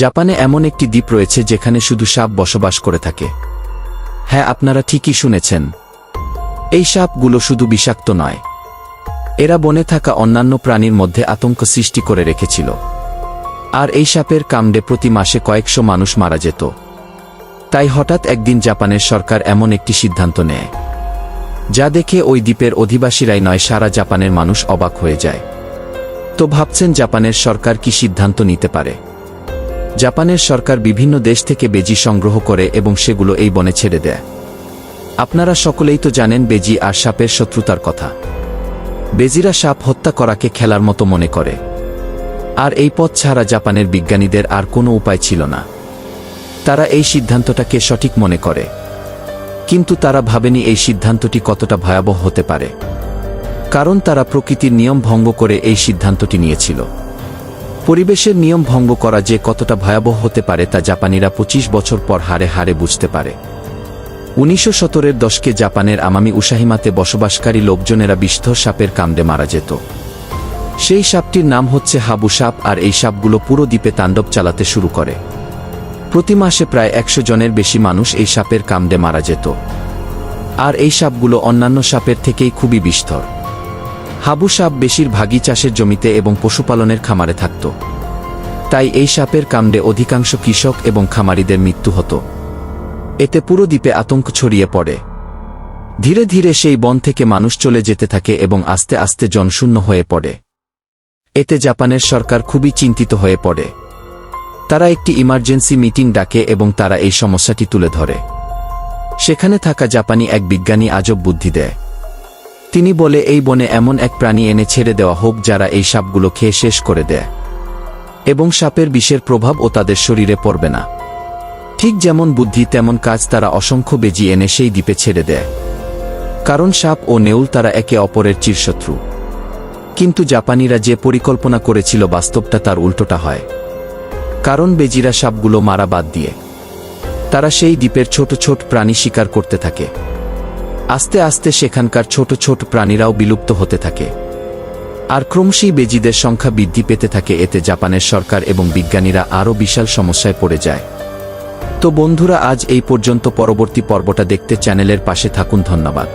জাপানে এমন একটি দ্বীপ রয়েছে যেখানে শুধু সাপ বসবাস করে থাকে। হ্যাঁ আপনারা ঠিকই শুনেছেন। এই সাপগুলো শুধু বিষাক্ত নয়। এরা বনে থাকা অন্যান্য প্রাণীর মধ্যে আতঙ্ক সৃষ্টি করে রেখেছিল। আর এই সাপের কামড়ে প্রতি মাসে কয়েকশো মানুষ মারা যেত। তাই হঠাৎ একদিন জাপানের সরকার এমন একটি সিদ্ধান্ত নেয়, যা দেখে ওই দ্বীপের অধিবাসীরাই নয়, সারা জাপানের মানুষ অবাক হয়ে যায়। তো ভাবছেন জাপানের সরকার কি সিদ্ধান্ত নিতে পারে? জাপানের সরকার বিভিন্ন দেশ থেকে বেজি সংগ্রহ করে এবং সেগুলো এই বনে ছেড়ে দেয়। আপনারা সকলেই তো জানেন বেজি আর সাপের শত্রুতার কথা। বেজিরা সাপ হত্যা করাকে খেলার মতো মনে করে। আর এই পথ ছাড়া জাপানের বিজ্ঞানীদের আর কোনো উপায় ছিল না। তারা এই সিদ্ধান্তটাকে সঠিক মনে করে। কিন্তু তারা ভাবেনি এই সিদ্ধান্তটি কতটা ভয়াবহ হতে পারে। কারণ তারা প্রকৃতির নিয়ম ভঙ্গ করে এই সিদ্ধান্তটি নিয়েছিল। পরিবেশের নিয়ম ভঙ্গ করা যে কতটা ভয়াবহ হতে পারে তা জাপানিরা ২৫ বছর পর হারে হারে বুঝতে পারে। উনিশশো সত্তরের দশকে জাপানের আমামি উসাহিমাতে বসবাসকারী লোকজনেরা বিষধর সাপের কামড়ে মারা যেত। সেই সাপটির নাম হচ্ছে হাবু সাপ আর এই সাপগুলো পুরো দ্বীপে তাণ্ডব চালাতে শুরু করে। প্রতি মাসে প্রায় একশো জনের বেশি মানুষ এই সাপের কামড়ে মারা যেত। আর এই সাপগুলো অন্যান্য সাপের থেকেই খুবই বিস্তর হাবু সাপ বেশিরভাগই চাষের জমিতে এবং পশুপালনের খামারে থাকত। তাই এই সাপের কামড়ে অধিকাংশ কৃষক এবং খামারিদের মৃত্যু হতো। এতে পুরো দ্বীপে আতঙ্ক ছড়িয়ে পড়ে। ধীরে ধীরে সেই বন থেকে মানুষ চলে যেতে থাকে এবং আস্তে আস্তে জনশূন্য হয়ে পড়ে। এতে জাপানের সরকার খুবই চিন্তিত হয়ে পড়ে। তারা একটি ইমার্জেন্সি মিটিং ডাকে এবং তারা এই সমস্যাটি তুলে ধরে। সেখানে থাকা জাপানি এক বিজ্ঞানী আজব বুদ্ধি দেয়। তিনি বলে, এই বনে এমন এক প্রাণী এনে ছেড়ে দেওয়া হোক যারা এই সাপগুলো খেয়ে শেষ করে দেয় এবং সাপের বিষের প্রভাব ও তাদের শরীরে পড়বে না। ঠিক যেমন বুদ্ধি, তেমন কাজ তারা অসংখ্য বেজি এনে সেই দ্বীপে ছেড়ে দেয়। কারণ সাপ ও নেউল তারা একে অপরের চিরশত্রু। কিন্তু জাপানিরা যে পরিকল্পনা করেছিল বাস্তবটা তার উল্টোটা হয়। কারণ বেজিরা সাপগুলো মারা বাদ দিয়ে তারা সেই দ্বীপের ছোট ছোট প্রাণী শিকার করতে থাকে। আস্তে আস্তে সেখানকার ছোট ছোট প্রাণীরাও বিলুপ্ত হতে থাকে। আর ক্রমশই বেজিদের সংখ্যা বৃদ্ধি পেতে থাকে, এতে জাপানের সরকার এবং বিজ্ঞানীরা আরও বিশাল সমস্যায় পড়ে যায়। তো বন্ধুরা, আজ এই পর্যন্ত পরবর্তী পর্বটা দেখতে চ্যানেলের পাশে থাকুন, ধন্যবাদ।